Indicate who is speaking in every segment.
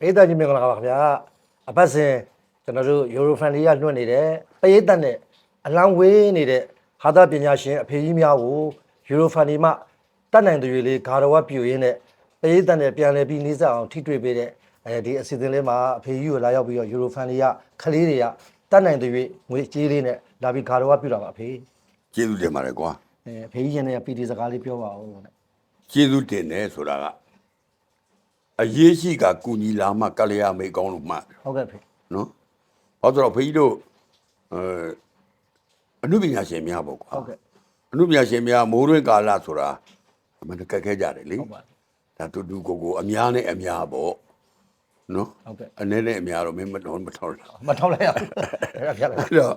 Speaker 1: ပေးသားကြီးမင်္ဂလာပါခင်ဗျာအပတ်စဉ်ကျွန်တော်တို့ Eurofan လေးကလွှင့်နေတဲ့ပရိသတ်နဲ့အလံဝေးနေတဲ့ဟာသပညာရှင်အဖေကြီးများကို Eurofan ဒီမှတတ်နိုင်သူတွေလေးဂါရဝပြူရင်းနဲ့ပရိသတ်နဲ့ပြန်လည်ပြီးနှိစက်အောင်ထိတွေ့ပေးတဲ့အဲဒီအစီအစဉ်လေးမှာအဖေကြီးကိုလာရောက်ပြီးတော့ Eurofan လေးကခလေးတွေကတတ်နိုင်သူတွေငွေကြေးလေးနဲ့လာပြီးဂါရဝပြူတာပါအဖေ
Speaker 2: ကျေးဇူးတင်ပါတယ်ကွာ
Speaker 1: အဲအဖေကြီးရှင်နဲ့ပီတီစကားလေးပြောပါဦးတဲ့
Speaker 2: ကျေးဇူးတင်တယ်ဆိုတာက အရေးရှိကကုညီလာမှကလျာမေကောင်းလို့မှတ်တယ်
Speaker 1: ဟုတ်ကဲ့အဖေ
Speaker 2: နော်ဟောတော့ဖေကြီးတို့အဲအနုပညာရှင်များပေါ့ကွာ
Speaker 1: ဟုတ်ကဲ့
Speaker 2: အနုပညာရှင်များမိုးတွင်းကာလဆိုတာအမှန်တကယ်ခဲကြတယ်လေ
Speaker 1: ဟုတ်ပါ
Speaker 2: ဒါတူတူကိုကိုအများနဲ့အများပေါ့နော်
Speaker 1: ဟုတ်ကဲ့
Speaker 2: အနေနဲ့အများတော့မင်းမတော်မထောက်လား
Speaker 1: မထောက်လိုက်ရဘူးအဲ့ဒါပြလိုက်
Speaker 2: အဲ့တော့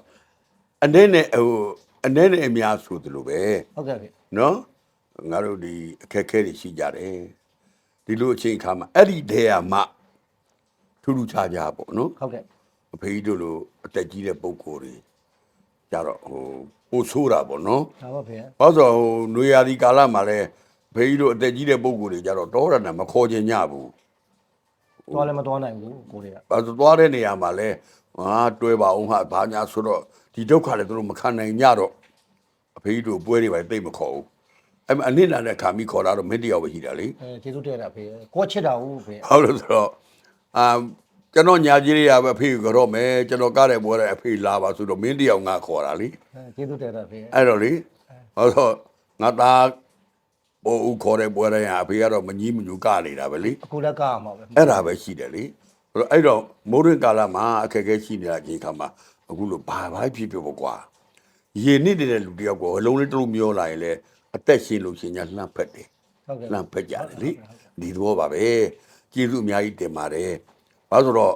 Speaker 2: အနေနဲ့ဟိုအနေနဲ့အများဆိုသလိုပဲ
Speaker 1: ဟုတ်ကဲ့အဖေ
Speaker 2: နော်ငါတို့ဒီအခက်အခဲတွေရှိကြတယ် ဒီလိုအချိန်အခါမှာအဲ့ဒီတဲရမှထူးထူးခြားခြားပေါ့နော်
Speaker 1: ဟုတ်ကဲ့
Speaker 2: အဖေကြီးတို့လိုအသက်ကြီးတဲ့ပုံကိုယ်တွေကြတော့ဟိုပိုဆိုးတာပေါ့နော်
Speaker 1: ဒါပါဖေ
Speaker 2: ဘာလို့ဆိုဟိုနွေရာသီကာလမှာလဲအဖေကြီးတို့အသက်ကြီးတဲ့ပုံကိုယ်တွေကြတော့တောရဏမခေါ်ခြင်းညဘူး
Speaker 1: သွားလည်းမသွားနိုင်ဘူးကိုတွေက
Speaker 2: ဘာလို့သွားတဲ့နေရာမှာလဲဟာတွဲပါအောင်ဟာဘာညာဆိုတော့ဒီဒုက္ခလည်းသူတို့မခံနိုင်ကြတော့အဖေကြီးတို့ပွဲတွေပဲသိမ့်မခေါ်ဘူး အဲ့မှာအနစ်နာတဲ့ခါမိခေါ်တာတော့မင်းတယောက်ပဲရှိတာလေ
Speaker 1: အဲကျေးဇူးတင်တယ်ဖေကိုချစ်တာဟုတ်ဖေ
Speaker 2: ဟုတ်လို့ဆိုတော့အာကျွန်တော်ညာကြီးတွေကပဲအဖေကိုကြော့မယ်ကျွန်တော်ကားတဲ့ပွဲတဲ့အဖေလာပါဆိုတော့မင်းတယောက်ငါခေါ်တာလေ
Speaker 1: အဲကျေးဇူးတင်တယ်ဖေ
Speaker 2: အဲ့တော့လေဟောတော့ငါသားပို့ဦးခေါ်တဲ့ပွဲတိုင်းကအဖေကတော့မကြီးမညူကနေတာပဲလေ
Speaker 1: အခုလည်းကားမှာပဲ
Speaker 2: အဲ့ဒါပဲရှိတယ်လေအဲ့တော့အဲ့တော့မိုးရင်ကာလမှာအခက်အခဲရှိနေတာအချိန်ခါမှာအခုလိုဘာဘာဖြစ်ဖြစ်ပေါ့ကွာရေနစ်နေတဲ့လူတယောက်ကိုအလုံးလေးတစ်လုံးမျောလာရင်လေ အသက်ရှင်လို့ရှင်ညာလှမ်းဖက်တယ်
Speaker 1: ဟုတ်ကဲ့
Speaker 2: လမ်းဖက်ကြတယ်လေဒီသဘောပါပဲကျေးဇူးအများကြီးတင်ပါတယ်ဘာလို့ဆိုတော့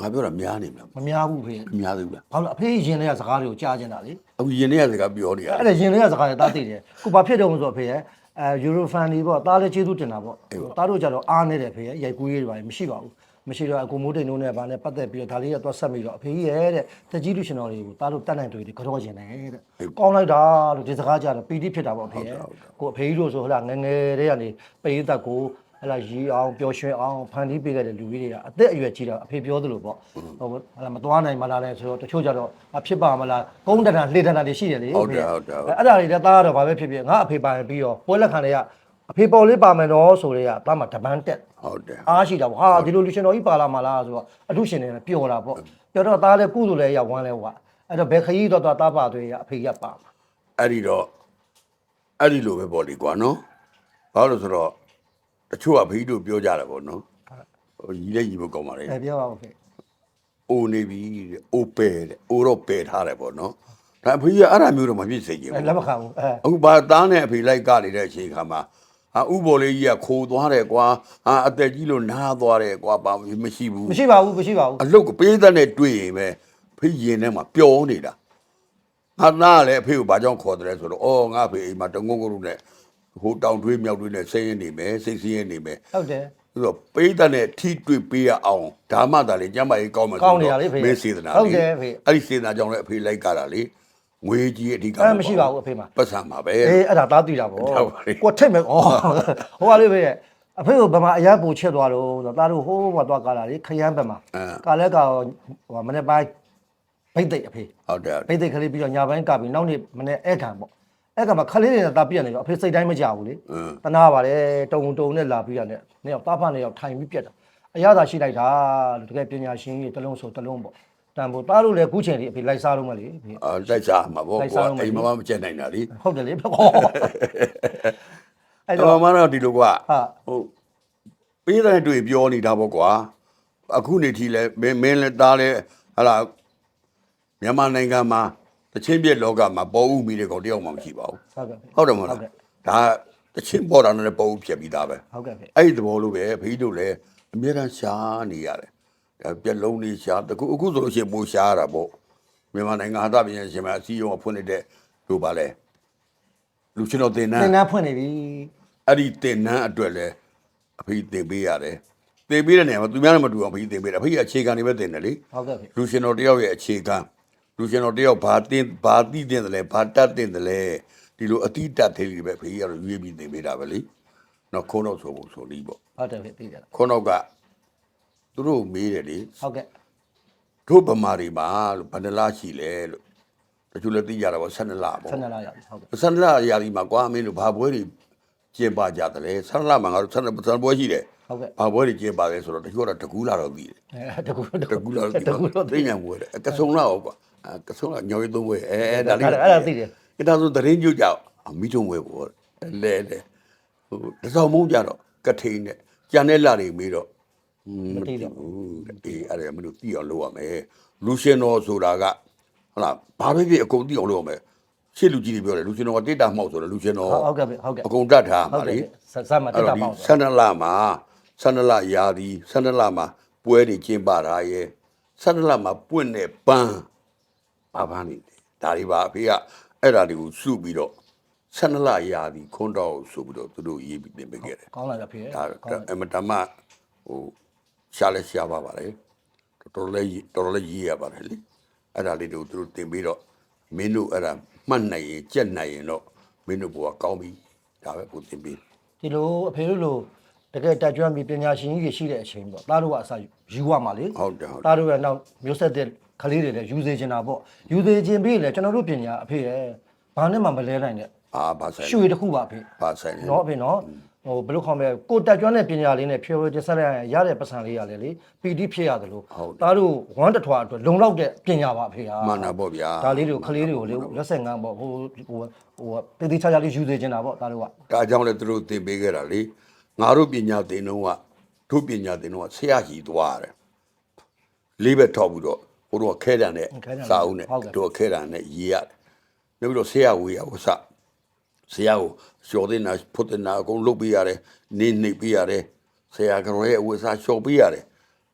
Speaker 2: ငါပြောတာများနေမလား
Speaker 1: မများဘူးဖေ
Speaker 2: မများသေးဘူးလား
Speaker 1: ဘာလို့အဖေရင်တွေကစကားတွေကိုကြားကျင်တာလေ
Speaker 2: အခုယင်နေရစကားပြောနေရ
Speaker 1: အဲ့ဒါရင်တွေကစကားတွေတားသိတယ်ခုဘာဖြစ်တော့ဆိုတော့ဖေရဲ့အဲယူရိုဖန်တွေပေါ့တားလည်းကျေးဇူးတင်တာပေါ့တားတို့ကြတော့အားနေတယ်ဖေရဲ့ရိုက်ကူးရေးတွေပါမရှိပါဘူး မရှိတော့အကိုမိုးတိန်တို့နဲ့ဗာနဲ့ပတ်သက်ပြီးတော့ဒါလေးကတော့ဆက်ပြီးတော့အဖေကြီးရဲ့တဲ့တကြီးလူရှင်တော်တွေကိုတားလို့တတ်နိုင်တွေကြောကျင်တယ်တဲ့ကောင်းလိုက်တာလို့ဒီစကားကြတော့ပီတိဖြစ်တာပေါ့အဖေရဲ့ကိုအဖေကြီးတို့ဆိုဟလာငငယ်တည်းကနေပေးသက်ကိုဟလာရီအောင်ပျော်ရွှင်အောင်ဖန်တီးပေးခဲ့တဲ့လူကြီးတွေကအသက်အရွယ်ကြီးတာအဖေပြောသလိုပေါ့ဟိုဟလာမသွားနိုင်မလားလဲဆိုတော့တချို့ကြတော့အဖြစ်ပါမလားကုန်းတဏလှေတဏတွေရှိတယ်လေ
Speaker 2: ဟုတ်တယ်ဟုတ်တယ်ဟုတ်တယ်
Speaker 1: အဲ့ဒါတွေလည်းသားကတော့ဘာပဲဖြစ်ဖြစ်ငါအဖေပိုင်ပြီးတော့ပွဲလက်ခံတွေက အဖေပေါ်လေးပါမယ်တော့ဆိုတွေကသားမှာတပန်းတက်
Speaker 2: ဟုတ်တယ်
Speaker 1: အားရှိတာပေါ့ဟာဒီလိုလူရှင်တော်ကြီးပါလာမှာလားဆိုတော့အထုရှင်တွေလည်းပျော်တာပေါ့ပျော်တော့သားလည်းကုသိုလ်လည်းရောက်ဝမ်းလဲဟွာအဲ့တော့ဘယ်ခရီးတော့တော့သားပါတွေကအဖေရပါမှာ
Speaker 2: အဲ့ဒီတော့အဲ့ဒီလိုပဲပေါ့လေကွာနော်ဘာလို့လဲဆိုတော့တချို့ကဖေးတို့ပြောကြတယ်ပေါ့နော်ဟိုကြီးလည်းကြီးဖို့ကောင်းပါလေ
Speaker 1: အဲပြောပါဦးဖေ
Speaker 2: အိုနေပြီတဲ့အိုပယ်တဲ့အိုတော့ပယ်ထားတယ်ပေါ့နော်ဒါအဖေကြီးကအဲ့ဒါမျိုးတော့မဖြစ်စေချင်
Speaker 1: အဲ
Speaker 2: ဘူး
Speaker 1: လက်မခံဘူးအဲ
Speaker 2: အခုဘာသားနဲ့အဖေလိုက်ကနေတဲ့အချိန်ခါမှာ ဟာဥပေါ်လေးကြီးကခိုးသွားတယ်ကွာဟာအသက်ကြီးလို့နားသွားတယ်ကွာဘာမှမရှိဘူး
Speaker 1: မရှိပါဘူးမရှိပါဘူး
Speaker 2: အလုတ်ကပေးသက်နဲ့တွေ့ရင်ပဲဖေးရင်ထဲမှာပျော်နေတာငါသားကလည်းအဖေကိုဘာကြောင့်ခေါ်တယ်လဲဆိုတော့အော်ငါအဖေအိမ်မှာတငုံငုံနဲ့ဟိုတောင်တွေးမြောက်တွေးနဲ့ဆင်းရဲနေမယ်စိတ်ဆင်းရဲနေမယ်
Speaker 1: ဟုတ်တယ်
Speaker 2: ဆိုတော့ပေးသက်နဲ့ထိတွေ့ပေးရအောင်ဒါမှသာလေကျမ်းမာရေးကောင်းမယ်
Speaker 1: ကောင်းနေတာလေဖေ
Speaker 2: မင်းစေတနာ
Speaker 1: ဟုတ်တယ်ဖေ
Speaker 2: အဲ့ဒီစေတနာကြောင့်လည်းအဖေလိုက်ကြတာလေ ငွေကြီးအဓိက
Speaker 1: အဲမရှိပါဘူးအဖေမှာ
Speaker 2: ပတ်စံမှာပဲ
Speaker 1: အေးအဲ့ဒါသားတည်တာပေါ့
Speaker 2: ဟုတ်ပါလေ
Speaker 1: ကိုထက်မယ်ဩဟိုကလေးပဲအဖေကိုဗမာအရာပူချက်သွားတော့ဆိုတော့သားတို့ဟိုးမှာသွားကားလာလေခရမ်းဘက်မှာ
Speaker 2: အဲ
Speaker 1: ကာလဲကာဟိုမနေ့ပိုင်းဘိတ်သိက်အဖေ
Speaker 2: ဟုတ်တယ်
Speaker 1: ဘိတ်သိက်ကလေးပြီးတော့ညာပိုင်းကပြီးနောက်နေ့မနေ့အဲ့ခံပေါ့အဲ့ကမှာခလေးတွေနဲ့သားပြက်နေတော့အဖေစိတ်တိုင်းမကြဘူးလေ
Speaker 2: အင်း
Speaker 1: တနာပါတယ်တုံတုံနဲ့လာပြီးတော့ねနေတော့တားဖနေတော့ထိုင်ပြီးပြက်တာအရသာရှိလိုက်တာလို့တကယ်ပညာရှင်ကြီးတစ်လုံးဆိုတစ်လုံးပေါ့ တန်ဖို့သားတို့လည်းအခုချိန်လေးအဖေလိုက်စားလို့မလေအဖေ
Speaker 2: အာလိုက်စားမှာပေါ့
Speaker 1: လိုက်
Speaker 2: ကို
Speaker 1: စား
Speaker 2: က
Speaker 1: လို့မ
Speaker 2: အိမ်မမမကျက်နိုင်တာလေ
Speaker 1: ဟုတ်တယ်လေဟောအဲ့
Speaker 2: အဲ့
Speaker 1: တော့
Speaker 2: တော့မတော့ဒီလိုကွာ
Speaker 1: ဟာ
Speaker 2: ဟုတ်ပေးတဲ့တွေ့ပြောနေတာပေါ့ကွာအခုနေထီလဲမင်းမင်းလည်းသားလဲဟာလာမြန်မာနိုင်ငံမှာတချင်းပြက်လောကမှာပေါ်ဥမိတဲ့ကောင်တယောက်မှမရှိပါဘူး
Speaker 1: ဟုတ်ကဲ့ဖေ
Speaker 2: ဟုတ်တယ်မဟုတ်လား
Speaker 1: ဟုတ်ကဲ့
Speaker 2: ဒါတချင်းပေါ်တာနဲ့ပေါ်ဥဖြစ်ပြီးသားပဲ
Speaker 1: ဟုတ်ကဲ့ဖေ
Speaker 2: အဲ့ဒီသဘောလိုပဲဖေးတို့လည်းအများအားရှားနေရတယ်ဒါ ပြက်လုံးလေးရှားတကူအခုဆိုလို့ရှိရင်ပိုရှားရတာပေါ့မြန်မာနိုင်ငံဟာတပြန်ရှင်မှာအစည်းအရုံးကဖွင့်နေတဲ့တို့ပါလဲလူချင်းတော်တင်န
Speaker 1: သင်
Speaker 2: န်း
Speaker 1: တန်းဖွင့်နေပြီ
Speaker 2: အဲ့ဒီတင်နန်းအတွက်လဲအဖေတင်ပေးရတယ်တင်ပေးတဲ့နေရာမှာသူများနဲ့မတူအောင်အဖေတင်ပေးတယ်အဖေကအခြေခံတွေပဲတင်တယ်လေ
Speaker 1: ဟုတ်ကဲ့ဖေ
Speaker 2: လူရှင်တော်တယောက်ရဲ့အခြေခံလူရှင်တော်တယောက်ဘာတင်ဘာတိတင်တယ်လဲဘာတတ်တင်တယ်လဲဒီလိုအတိတတ်သေးလေးပဲအဖေကတော့ရွေးပြီးတင်ပေးတာပဲလေနော်ခုံးတော့ဆိုဖို့ဆိုလीပေါ့
Speaker 1: ဟုတ်တယ်ဖေသိကြတာ
Speaker 2: ခုံးတော့က သူတို့မေးတယ်လေ
Speaker 1: ဟုတ်ကဲ့
Speaker 2: တို့ဗမာတွေမှာလို့ဘယ်နှလားရှိလဲလို့တချို့လည်းသိကြတာပေါ့12လပေါ့
Speaker 1: ဆက်နေလာရပြီဟုတ်ကဲ့
Speaker 2: 12လရာသီမှာကွာမင်းတို့ဘာပွဲတွေကျင်းပကြတယ်လဲ12လမှာငါတို့12 12ပွဲရှိတယ်
Speaker 1: ဟုတ်ကဲ့
Speaker 2: ဘာပွဲတွေကျင်းပလဲဆိုတော့တချို့ကတော့တကူလာတော့ပြီးတယ်
Speaker 1: အဲတကူ
Speaker 2: တကူလာတော့ပြီး
Speaker 1: တကူတော့
Speaker 2: သိညာပွဲတယ်အကဆုံးလာဟုတ်ကွာအကဆုံးလာညော်ရီသုံးပွဲအဲအဲဒါလေး
Speaker 1: အဲ့ဒါအဲ့ဒါသိတယ်
Speaker 2: အဲ့ဒါဆိုသတင်းကြုတ်ကြောက်မိချုံပွဲပေါ့လဲလဲဟိုတစောင်းမုန်းကြတော့ကထိန်နဲ့ကြံတဲ့လာတွေမေးတော့ဟွန်း မသိဘူးတဲ့အေးအဲ့ဒါမင်းတို့သိအောင်လုပ်ရမယ်လူရှင်တော်ဆိုတာကဟုတ်လားဘာပဲဖြစ်အကုန်သိအောင်လုပ်ရမယ်ရှေ့လူကြီးတွေပြောတယ်လူရှင်တော်ကတိတ်တာမှောက်ဆိုတယ်လူရှင်တော်
Speaker 1: ဟုတ်ကဲ့ဗျဟုတ်ကဲ့
Speaker 2: အကုန်တတ်ထား
Speaker 1: ဟု
Speaker 2: ပါ
Speaker 1: တ်
Speaker 2: လေ
Speaker 1: ကဲ့ဆက်ဆက်မှာတက်တာပေါ့
Speaker 2: ဆန္ဒလမှာဆန္ဒလရာဒီဆန္ဒလမှာပွဲတွေကျင်းပတာရဲ့ဆန္ဒလမှာပွင့်တဲ့ပန်းဘာပန်းနေလဲဒါတွေပါအဖေကအဲ့ဒါတွေကိုစုပြီးတော့ဆန္ဒလရာဒီခွန်းတော်ဆိုပြီးတော့သူတို့ရေးပြီးတင်ပေးခဲ့တယ်
Speaker 1: ကောင်းလာရဖေ
Speaker 2: ဒါ
Speaker 1: ကောင်းလာ
Speaker 2: အမတမဟို ရှားလဲရှားပါပါလေတော်တော်လေးတော်တော်လေးရေးရပါတယ်လေအဲ့ဒါလေးတွေကိုသူတို့တင်ပြီးတော့မင်းတို့အဲ့ဒါမှတ်နိုင်ရင်ကြက်နိုင်ရင်တော့မင်းတို့ဘဝကောင်းပြီဒါပဲကိုတင်ပြီး
Speaker 1: ဒီလိုအဖေတို့လိုတကယ်တက်ကြွပြီးပညာရှင်ကြီးတွေရှိတဲ့အချိန်ပေါ့သားတို့ကအစယူရမှာလေ
Speaker 2: ဟုတ်တယ်ဟုတ်တယ်
Speaker 1: သားတို့ရဲ့နောက်မျိုးဆက်တဲ့ကလေးတွေလည်းယူစေချင်တာပေါ့ယူစေချင်ပြီးလေကျွန်တော်တို့ပညာအဖေရဲ့ဘာနဲ့မှမလဲနိုင်တဲ့
Speaker 2: အာဘာဆိုင်
Speaker 1: ရွှေတစ်ခုပါအဖေ
Speaker 2: ဘာဆိုင်လဲ
Speaker 1: နော်အဖေနော် ဟိုဘယ်လိုခေါ်မလဲကိုတက်ကြွတဲ့ပညာလေးနဲ့ဖြေဝေတက်ဆက်လိုက်ရတဲ့ပတ်စံလေးရတယ်လေပီတိဖြစ်ရတယ်လို့သားတို့ဝမ်းတထွာအတွက်လုံလောက်တဲ့ပညာပါအဖေဟာ
Speaker 2: မှန်တာပေါ့ဗျာ
Speaker 1: ဒါလေးတွေကိုခလေးတွေကိုလေလက်ဆက်ငန်းပေါ့ဟိုဟိုဟိုတေးသေးချာချာလေးယူစေချင်တာပေါ့သားတို့က
Speaker 2: ဒါကြောင့်လည်းသူတို့သင်ပေးခဲ့တာလေငါတို့ပညာသင်တော့ကတို့ပညာသင်တော့ဆရာကြီးသွားရတယ်လေးဘက်ထောက်ပြီးတော့ဟိုတော့ခဲတံနဲ့စာအုပ်နဲ့တို့ခဲတံနဲ့ရေးရတယ်နောက်ပြီးတော့ဆရာဝေးရဝဆ ဆရာကိုလျှော်တဲ့နာဖုတ်တဲ့နာအကုန်လုပ်ပေးရတယ်နေနေပေးရတယ်ဆရာကရောရဲ့အဝဆာလျှော်ပေးရတယ်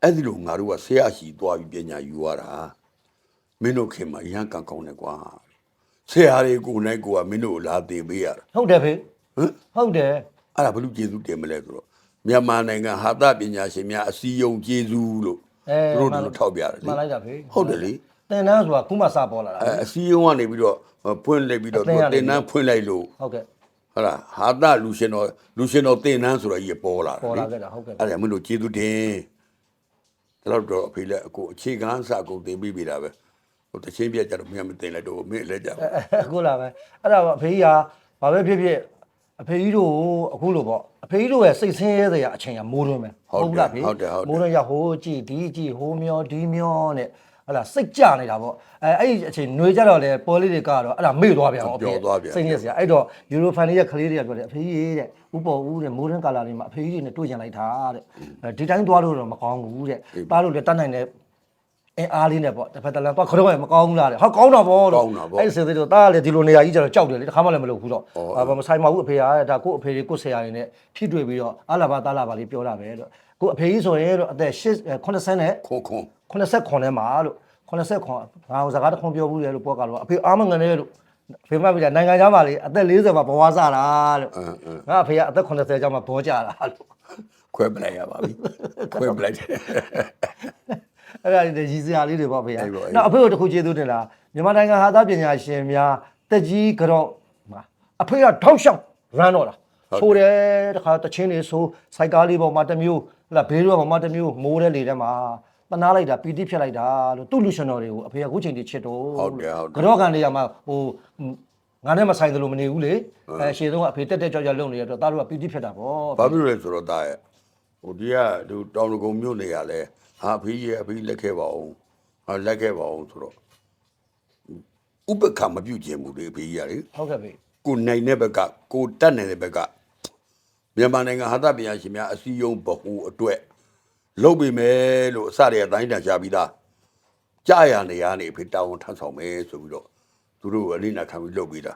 Speaker 2: အဲ့ဒီလိုငါတို့ကဆရာကြီးသွားပြီးပညာယူရတာမင်းတို့ခင်မှာရန်ကန်ကောင်းတယ်ကွာဆရာတွေကိုယ်နိုင်ကိုကမင်းတို့ကိုလာသင်ပေးရတာ
Speaker 1: ဟုတ်တယ်ဖေ
Speaker 2: ဟမ်
Speaker 1: ဟုတ်တယ်
Speaker 2: အဲ့ဒါဘလို့ကျေးဇူးတင်မလဲဆိုတော့မြန်မာနိုင်ငံဟာသပညာရှင်များအစည်းအရုံးကျေးဇူးလို့
Speaker 1: အဲ
Speaker 2: သူတို့တို့ထောက်ပြတယ်လေ
Speaker 1: မှန်လိုက်တာဖေ
Speaker 2: ဟုတ်တယ်လေ
Speaker 1: တင်တန်းဆိုတာခုမှစပေါ်လာတာ
Speaker 2: အဲအစည်းအရုံးကနေပြီးတော့ဖွင့်လိုက်ပြီးတော့
Speaker 1: အသင်း
Speaker 2: သူ
Speaker 1: ကနေ
Speaker 2: တင်တန်းဖွင့်လိုက်လို့
Speaker 1: ဟုတ်ကဲ့
Speaker 2: ဟုတ်လားဟာသလူရှင်တော်လူရှင်တော်တင်တန်းဆိုတော့ကြီးပေါ်လာတယ်
Speaker 1: ပေါ်လာ
Speaker 2: လေ
Speaker 1: ခဲ့တာဟုတ်ကဲ့
Speaker 2: အဲ့ဒါမင်းတို့ကျေးဇူးတင်ဒါတော့တော့အဖေလည်းအခုအခြေခံအစအကုန်တင်ပြီးပြီတာပဲဟိုတချင်းပြက်ကြတော့မင်းမတင်လိုက်တော့မင်းလည်းကြပါ
Speaker 1: အခုလာပဲအဲ့ဒါအဖေကြီးကဘာပဲဖြစ်ဖြစ်အဖေကြီးတို့အခုလိုပေါ့အဖေကြီးတို့ရဲ့စိတ်ဆင်းရဲစရာအချိန်ကမိုးတွင်းပဲလားဖေမိုးတွင်းရဟိုးကြည့်ဒီကြည့်ဟိုးမျောဒီမျောနဲ့ ဟလာစိတ်ကြနေတာပေါ့အဲအဲ့ဒီအချိန်ຫນွေကြတော့လေပေါ်လေးတွေကတော့အဲ့ဒါမေ့သွားပြန်အောင်စိတ်ညစ်စရာအဲ့တော့ယူရိုဖန်လေးရဲ့ကလေးတွေကပြောတယ်အဖေကြီးတဲ့ဥပေါ်ဦးတဲ့မိုးတွင်းကာလာလေးမှာအဖေကြီးတွေနဲ့တွေ့ကြလိုက်တာတဲ့ဒီတိုင်းသွားလို့တော့မကောင်းဘူးတဲ့တားလို့လည်းတတ်နိုင်တဲ့အင်းအားလေးနဲ့ပေါ့တစ်ဖက်တစ်လမ်းတော့ခတော့မကောင်းဘူးလားတဲ့ဟာကောင်းတော့ဗောတော့အဲ့ဒီစင်သေးတော့တားလည်းဒီလိုနေရာကြီးကျတော့ကြောက်တယ်လေတစ်ခါမှလည်းမလုပ်ဘူးတော့ဘာမဆိုင်ပါဘူးအဖေကဒါကို့အဖေတွေကို့ဆရာရင်းနဲ့ထိတွေ့ပြီးတော့အလာဘာတားလာဘာလေးပြောတာပဲလို့ ကို့အဖေကြီးဆိုရင်တော့အသက်80နဲ့
Speaker 2: ခွန်ခွန်
Speaker 1: 89နဲ့မှာလို့89ငါစကားတစ်ခွန်းပြောဘူးလေလို့ပြောကတော့အဖေအားမငန်နဲ့လို့ဖေမပြနိုင်ငံသားမှာလေအသက်40မှာဘဝစားတာလို့ငါအဖေကအသက်80ကျောင်းမှာဘောကြတာလို့
Speaker 2: ခွဲပလိုက်ရပါပြီခွဲပလိုက်တယ်
Speaker 1: အဲ့ဒါတွေရည်စရာလေးတွေပေါ့ဖေ။
Speaker 2: အဲ့ပေါ့အဲ့
Speaker 1: နောက်အဖေတို့တစ်ခုကျေးဇူးတင်လားမြန်မာနိုင်ငံဟာသားပညာရှင်များတက်ကြီးကတော့မှာအဖေကထောက်လျှောက်ရမ်းတော့တာဆိုတယ်တခါတချင်းတွေဆိုစိုက်ကားလေးပေါ်မှာတစ်မျိုး ဟလာဘေးရောပေါ်မှာတစ်မျိုးမိုးတဲ့လေထဲမှာတနာလိုက်တာပီတိဖြစ်လိုက်တာလို့သူ့လူရှင်တော်တွေကိုအဖေကအခုချိန်ထိချစ်တော့
Speaker 2: ဟုတ်တယ်ဟုတ်တယ်
Speaker 1: ကတော့ကန်တွေကမှဟိုငါနဲ့မဆိုင်သလိုမနေဘူးလေအဲရှေ့တုန်းကအဖေတက်တက်ကြောက်ကြောက်လုံနေရတော့သားတို့ကပီတိဖြစ်တာပေါ့
Speaker 2: ဘာဖြစ်လို့လဲဆိုတော့ဒါရဲ့ဟိုဒီကသူတောင်တကုံမြို့နေရလဲဟာအဖေကြီးရဲ့အဖေကြီးလက်ခဲ့ပါအောင်ဟာလက်ခဲ့ပါအောင်ဆိုတော့ဥပက္ခမပြုတ်ခြင်းဘူးလေအဖေကြီးကလေ
Speaker 1: ဟုတ်ကဲ့ဖေ
Speaker 2: ကိုနိုင်တဲ့ဘက်ကကိုတတ်နေတဲ့ဘက်က မြန်မာနိုင်ငံဟာသပညာရှင်များအစည်းအရုံးဗဟိုအတွက်လုပ်ပေမယ်လို့အစတွေအတိုင်းတန်ရှားပြီးသားကြာရနေရနေအဖေတောင်းထမ်းဆောင်မယ်ဆိုပြီးတော့သူတို့အလေးနာခံပြီးလုပ်ပြီးတာ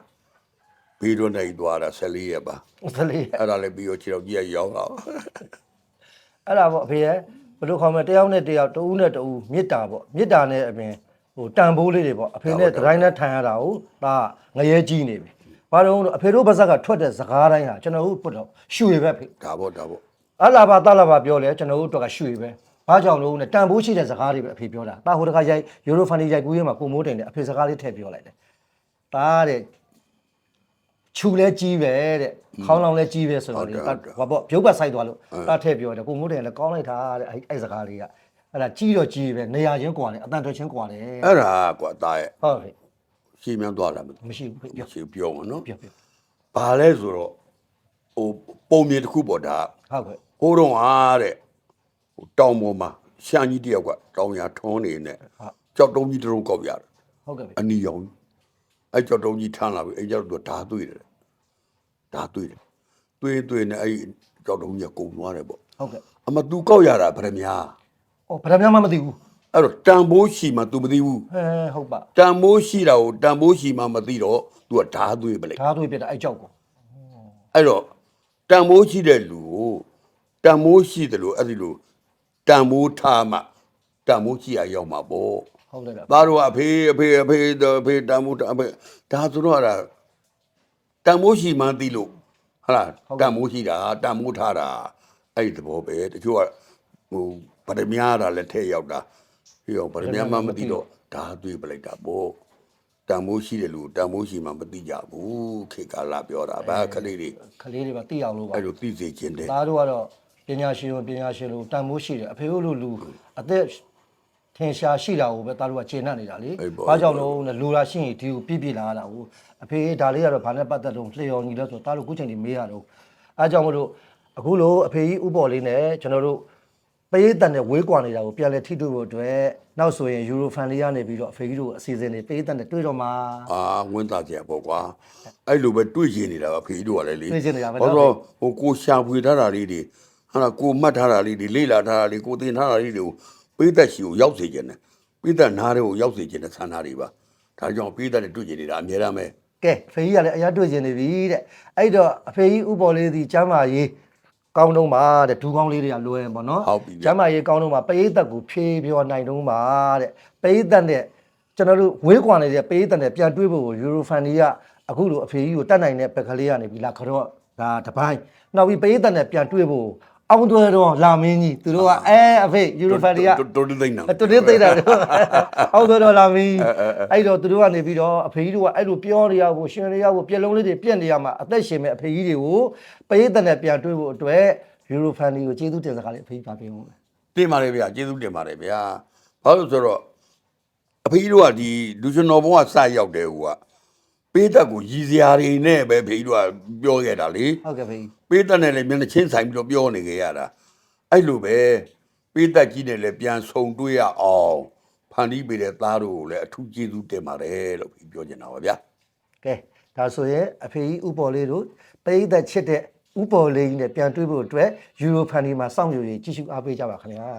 Speaker 2: ဘီတော့နိုင်သွားတာ14ရက်ပါ
Speaker 1: သလေး
Speaker 2: အဲ့ဒါလည်းပြီးတော့ခြေတော်ကြီးကရောက်လာ
Speaker 1: အဲ့ဒါပေါ့အဖေရဲ့ဘယ်လိုခေါ်မလဲတယောက်နဲ့တယောက်တဦးနဲ့တဦးမေတ္တာပေါ့မေတ္တာနဲ့အပြင်ဟိုတန်ဖိုးလေးတွေပေါ့အဖေနဲ့တတိုင်းနဲ့ထိုင်ရတာကိုဒါငရဲကြီးနေပြီ ဘာလို့လဲအဖေတို့ဘာသာကထွက်တဲ့စကားတိုင်းဟာကျွန်တော်တို့ပုတ်တော့ရွှေပဲဖေ
Speaker 2: ဒါပေါ့ဒါပေါ့
Speaker 1: အလာဘာတလာဘာပြောလဲကျွန်တော်တို့အတွက်ကရွှေပဲဘာကြောင့်လို့လဲတန်ဖိုးရှိတဲ့စကားတွေပဲအဖေပြောတာတာဟိုတခါရိုက်ယူရိုဖန်ဒီရိုက်ကူးရေးမှာကိုမိုးတင်တယ်အဖေစကားလေးထည့်ပြောလိုက်တယ်ဒါတဲ့ခြူလဲကြီးပဲတဲ့ခေါင်းလောင်လဲကြီးပဲဆိုတော့လေ
Speaker 2: ဟုတ်တယ်ဟုတ်တယ်
Speaker 1: ဘာပေါ့ပြုတ်ပတ်ဆိုင်သွားလို့တာထည့်ပြောတယ်ကိုမိုးတယ်လည်းကောင်းလိုက်တာတဲ့အဲ့အဲ့စကားလေးကအဲ့ဒါကြီးတော့ကြီးပဲနေရာချင်းကွာတယ်အတန်ထွက်ချင်းကွာတယ်
Speaker 2: အဲ့ဒါကွာသားရဲ့
Speaker 1: ဟုတ်ပြီ
Speaker 2: ရှင်းမြန်သွားတာမသိ
Speaker 1: မရှိဘူးဖေပြော
Speaker 2: ရှင်းပြောမှာနော်
Speaker 1: ပြောပြော
Speaker 2: ဘာလဲဆိုတော့ဟိုပုံမြင်တစ်ခုပေါ့ဒါ
Speaker 1: ဟုတ်ကဲ့
Speaker 2: ဟိုတော့အားတဲ့ဟိုတောင်ပေါ်မှာရှမ်းကြီးတယောက်ကတောင်ရထွန်းနေနဲ့ကြောက်တုံးကြီးတစ်လုံးကောက်ရတယ်
Speaker 1: ဟုတ်ကဲ့ဖေ
Speaker 2: အနီရောင်အဲ့ကြောက်တုံးကြီးထမ်းလာပြီအဲ့ကြောက်တော့ဓာတွေ့တယ်ဓာတွေ့တယ်တွေ့တွေ့နဲ့အဲ့ကြောက်တုံးကြီးကကုံသွားတယ်ပေါ့
Speaker 1: ဟုတ်ကဲ့
Speaker 2: အမသူကောက်ရတာဗရမ ्या
Speaker 1: အော်ဗရမ ्या မမသိဘူး
Speaker 2: အဲ့တော့တန်ဖိုးရှိမှ तू မသိဘူး
Speaker 1: ဟဲဟုတ်ပါ
Speaker 2: တန်ဖိုးရှိတာကိုတန်ဖိုးရှိမှမသိတော့ तू ကဓာသွေးပလိုက်
Speaker 1: ဓာတ်သွေးပြတာအဲ့ကြောက်ကို
Speaker 2: အဲ့တော့တန်ဖိုးရှိတဲ့လူကိုတန်ဖိုးရှိတယ်လို့အဲ့ဒီလိုတန်ဖိုးထားမှတန်ဖိုးရှိရရောက်မှာပေါ့
Speaker 1: ဟုတ်တယ်လား
Speaker 2: သားတို့ကအဖေအဖေအဖေအဖေတန်ဖိုးအဖေဒါဆိုတော့အဲ့ဒါတန်ဖိုးရှိမှသိလို့ဟုတ်လားတန်ဖိုးရှိတာတန်ဖိုးထားတာအဲ့ဒီသဘောပဲတချို့ကဟိုဗဒမြားတာလည်းထဲရောက်တာ ပြီးတော့ဗရမ ्या မှမသိတော့ဒါတွေ့ပလိုက်တာပေါ့တန်မိုးရှိတယ်လို့တန်မိုးရှိမှမသိကြဘူးခေတ်ကာလပြောတာဗာခလေးတွေ
Speaker 1: ခလေးတွေပါသိအောင်လို့ပါ
Speaker 2: အဲ့လိုသိစေခြင်းတဲ့
Speaker 1: သားတို့ကတော့ပညာရှင်ရောပညာရှင်လို့တန်မိုးရှိတယ်အဖေတို့လိုလူအသက်ထင်ရှားရှိတာကိုပဲသားတို့ကကျေနပ်နေတာလေ
Speaker 2: အေးပေါ့
Speaker 1: ဘာကြောင့်လို့လဲလူလာရှိရင်ဒီကိုပြည့်ပြည့်လာရတာကိုအဖေဒါလေးကတော့ဘာနဲ့ပတ်သက်တော့လျှော်ညီလဲဆိုတော့သားတို့ခုချိန်ဒီမေးရတော့အဲကြောင့်မလို့အခုလိုအဖေကြီးဥပေါ်လေးနဲ့ကျွန်တော်တို့ ပေးတန်နဲ့ဝေးကွာနေတာကိုပြန်လဲထိတွေ့ဖို့အတွက်နောက်ဆိုရင်ယူရိုဖန်လေးကနေပြီးတော့အဖေကြီးတို့အစီအစဉ်တွေပေးတန်နဲ့တွေ့တော့မှာ
Speaker 2: အာဝင်းသားကြပေါ့ကွာအဲ့လိုပဲတွေ့ရင်နေတာပါဖေးတို့ကလည်းလေ
Speaker 1: တွေ့ချင်နေတာပဲ
Speaker 2: ဘာလို့ဟိုကိုရှာဖွေထားတာလေးတွေဟာလားကိုမှတ်ထားတာလေးတွေလေ့လာထားတာလေးကိုသင်ထားတာလေးတွေကိုပေးသက်ရှိကိုရောက်စေခြင်းနဲ့ပေးသက်နားတွေကိုရောက်စေခြင်းနဲ့ဆန္ဒတွေပါဒါကြောင့်ပေးသက်နဲ့တွေ့ကြနေတာအများရမ်းပဲ
Speaker 1: ကဲအဖေကြီးကလည်းအရာတွေ့ကျင်နေပြီတဲ့အဲ့တော့အဖေကြီးဥပေါ်လေးဒီကျမ်းမာရေး ကောင်းတော့မှာတဲ့ဒူကောင်းလေးတွေကလွယ်ပေါ့နော်
Speaker 2: ဟုတ်ပြီဗျ
Speaker 1: ကျမ်းမာရေးကောင်းတော့မှာပရိသတ်ကိုဖြေးပြောနိုင်တော့မှာတဲ့ပရိသတ်နဲ့ကျွန်တော်တို့ဝေးကွာနေတဲ့ပရိသတ်နဲ့ပြန်တွေးဖို့ယူရိုဖန်တွေကအခုလိုအဖေကြီးကိုတတ်နိုင်တဲ့ဘက်ကလေးကနေပြီးလာခတော့ဒါတပိုင်းနောက်ပြီးပရိသတ်နဲ့ပြန်တွေးဖို့ အောင်သွဲတော့လာမင်းကြီးသူတို့ကအဲအဖေယူရိုဖန်တွေက
Speaker 2: တော်တော်သိနေတာ
Speaker 1: တူတင်းသိတာတော့အောက်တော့လာမီအဲ့တော့သူတို့ကနေပြီးတော့အဖေကြီးတို့ကအဲ့လိုပြောနေရဖို့ရှင်နေရဖို့ပြက်လုံးလေးတွေပြက်နေရမှာအသက်ရှင်မဲ့အဖေကြီးတွေကိုပရိသတ်နဲ့ပြန်တွေ့ဖို့အတွက်ယူရိုဖန်ဒီကိုကျေးဇူးတင်စကားလေးအဖေကြီးပါပေးအောင်
Speaker 2: တင်ပါတယ်ဗျာကျေးဇူးတင်ပါတယ်ဗျာဘာလို့ဆိုတော့အဖေတို့ကဒီလူရှင်တော်ဘုံကစရောက်တယ်ဟိုက ပေးသက်ကိုရည်စရာတွေနဲ့ပဲဖေတို့ကပြောခဲ့တာလေ
Speaker 1: ဟုတ်ကဲ့ဖေကြီး
Speaker 2: ပေးသက်နဲ့လည်းမျက်နှာချင်းဆိုင်ပြီးတော့ပြောနေကြရတာအဲ့လိုပဲပေးသက်ကြီးနဲ့လည်းပြန်ဆုံတွေ့ရအောင်ဖန်တီးပေးတဲ့သားတို့ကိုလည်းအထူးကျေးဇူးတင်ပါတယ်လို့ပြောချင်တာပါဗျာ
Speaker 1: ကဲဒါဆိုရင်အဖေကြီးဥပေါ်လေးတို့ပရိသတ်ချစ်တဲ့ဥပေါ်လေးကြီးနဲ့ပြန်တွေ့ဖို့အတွက်ယူရိုဖန်ဒီမှာစောင့်ကြည့်ကြည့်ရှုအားပေးကြပါခင်ဗျာ